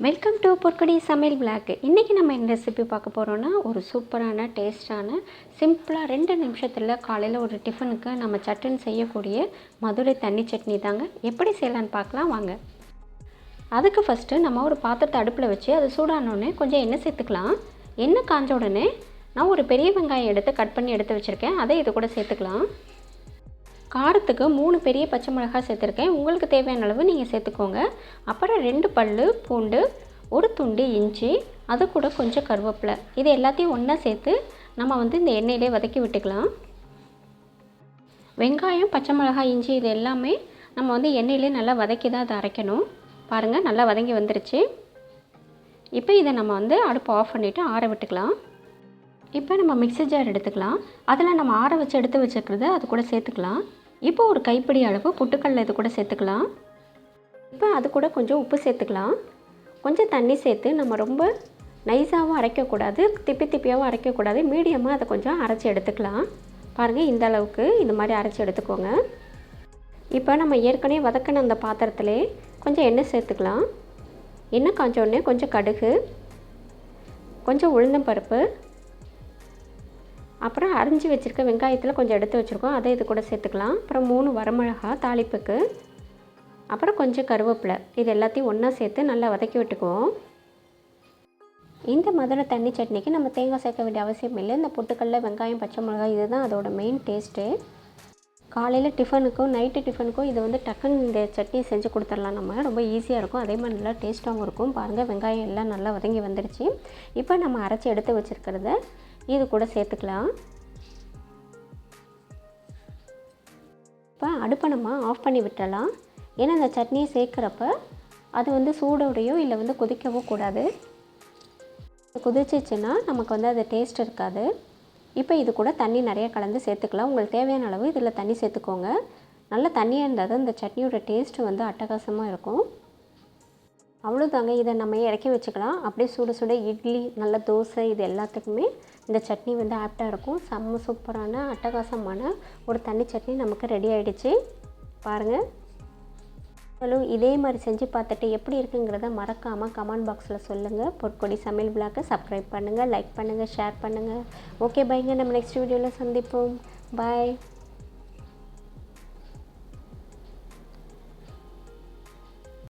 Welcome to பொற்கொடி சமையல் விளாக்கு இன்றைக்கி நம்ம என்ன ரெசிபி பார்க்க போகிறோன்னா ஒரு சூப்பரான டேஸ்டான சிம்பிளாக ரெண்டு நிமிஷத்தில் காலையில் ஒரு டிஃபனுக்கு நம்ம சட்டுன்னு செய்யக்கூடிய மதுரை தண்ணி சட்னி தாங்க. எப்படி செய்யலான்னு பார்க்கலாம் வாங்க. அதுக்கு ஃபஸ்ட்டு நம்ம ஒரு பாத்திரத்தை அடுப்பில் வச்சு அது சூடானோடனே கொஞ்சம் எண்ணெய் சேர்த்துக்கலாம். எண்ணெய் காஞ்ச உடனே நான் ஒரு பெரிய வெங்காயம் எடுத்து கட் பண்ணி எடுத்து வச்சுருக்கேன். அதை இது கூட சேர்த்துக்கலாம். காரத்துக்கு மூணு பெரிய பச்சை மிளகாய் சேர்த்துருக்கேன். உங்களுக்கு தேவையான அளவு நீங்கள் சேர்த்துக்கோங்க. அப்புறம் ரெண்டு பல் பூண்டு ஒரு துண்டு இஞ்சி அது கூட கொஞ்சம் கருவேப்பிலை. இது எல்லாத்தையும் ஒன்றா சேர்த்து நம்ம வந்து இந்த எண்ணெயிலே வதக்கி விட்டுக்கலாம். வெங்காயம் பச்சை மிளகாய் இஞ்சி இது எல்லாமே நம்ம வந்து எண்ணெயிலே நல்லா வதக்கி தான் அதை அரைக்கணும். பாருங்கள் நல்லா வதங்கி வந்துருச்சு. இப்போ இதை நம்ம வந்து அடுப்பு ஆஃப் பண்ணிவிட்டு ஆற விட்டுக்கலாம். இப்போ நம்ம மிக்ஸி ஜார் எடுத்துக்கலாம். அதில் நம்ம ஆற வச்சு எடுத்து வச்சுருக்கிறத அது கூட சேர்த்துக்கலாம். இப்போ ஒரு கைப்பிடி அளவு புட்டுக்கடல இது கூட சேர்த்துக்கலாம். இப்போ அது கூட கொஞ்சம் உப்பு சேர்த்துக்கலாம். கொஞ்சம் தண்ணி சேர்த்து நம்ம ரொம்ப நைஸாகவும் அரைக்கக்கூடாது திப்பி திப்பியாகவும் அரைக்கக்கூடாது. மீடியமாக அதை கொஞ்சம் அரைச்சி எடுத்துக்கலாம். பாருங்கள் இந்த அளவுக்கு இந்த மாதிரி அரைச்சி எடுத்துக்கோங்க. இப்போ நம்ம ஏற்கனவே வதக்கின அந்த பாத்திரத்திலே கொஞ்சம் எண்ணெய் சேர்த்துக்கலாம். எண்ணெய் காஞ்ச கொஞ்சம் கடுகு கொஞ்சம் உளுந்தம்பருப்பு அப்புறம் அரிஞ்சு வச்சுருக்க வெங்காயத்தில் கொஞ்சம் எடுத்து வச்சுருக்கோம். அதை இது கூட சேர்த்துக்கலாம். அப்புறம் மூணு வரமிளகா தாளிப்புக்கு. அப்புறம் கொஞ்சம் கருவேப்பிலை. இது எல்லாத்தையும் ஒன்றா சேர்த்து நல்லா வதக்கி விட்டுக்குவோம். இந்த மதுரை தண்ணி சட்னிக்கு நம்ம தேங்காய் சேர்க்க வேண்டிய அவசியம் இல்லை. இந்த பொட்டுக்கடல வெங்காயம் பச்சை மிளகாய் இதுதான் அதோட மெயின் டேஸ்ட்டு காலையில் டிஃபனுக்கும் நைட்டு டிஃபனுக்கும் இது வந்து டக்குன்னு இந்த சட்னி செஞ்சு கொடுத்துடலாம் நம்ம. ரொம்ப ஈஸியாக இருக்கும். அதே மாதிரி நல்லா டேஸ்ட்டாகவும் இருக்கும். பாருங்கள் வெங்காயம் எல்லாம் நல்லா வதங்கி வந்துடுச்சு இப்போ நம்ம அரைச்சி எடுத்து வச்சுருக்கிறத இது கூட சேர்த்துக்கலாம். இப்போ அடுப்பை நம்ம ஆஃப் பண்ணி விட்டுடலாம் ஏன்னா இந்த சட்னியை சேர்க்குறப்ப அது வந்து சூடோடையோ இல்லை வந்து கொதிக்கவோ கூடாது. கொதிச்சிச்சுன்னா நமக்கு வந்து அது டேஸ்ட் இருக்காது. இப்போ இது கூட தண்ணி நிறைய கலந்து சேர்த்துக்கலாம். உங்களுக்கு தேவையான அளவு இதில் தண்ணி சேர்த்துக்கோங்க. நல்ல தண்ணியாக இருந்தால் தான் இந்த சட்னியோட டேஸ்ட்டு வந்து அட்டகாசமாக இருக்கும். அவ்வளோதாங்க இதை நம்ம இறக்கி வச்சுக்கலாம். அப்படியே சுட சுட இட்லி நல்ல தோசை இது எல்லாத்துக்குமே இந்த சட்னி வந்து ஆப்டாக இருக்கும். செம்ம சூப்பரான அட்டகாசமான ஒரு தண்ணி சட்னி நமக்கு ரெடி ஆகிடுச்சு பாருங்கள் மேலும் இதே மாதிரி செஞ்சு பார்த்துட்டு எப்படி இருக்குங்கிறத மறக்காமல் கமெண்ட் பாக்ஸில் சொல்லுங்கள் பொற்கொடி சமையல் பிளாக்கை சப்ஸ்கிரைப் பண்ணுங்கள் லைக் பண்ணுங்கள் ஷேர் பண்ணுங்கள் ஓகே பைங்க நம்ம நெக்ஸ்ட் வீடியோவில் சந்திப்போம். பாய்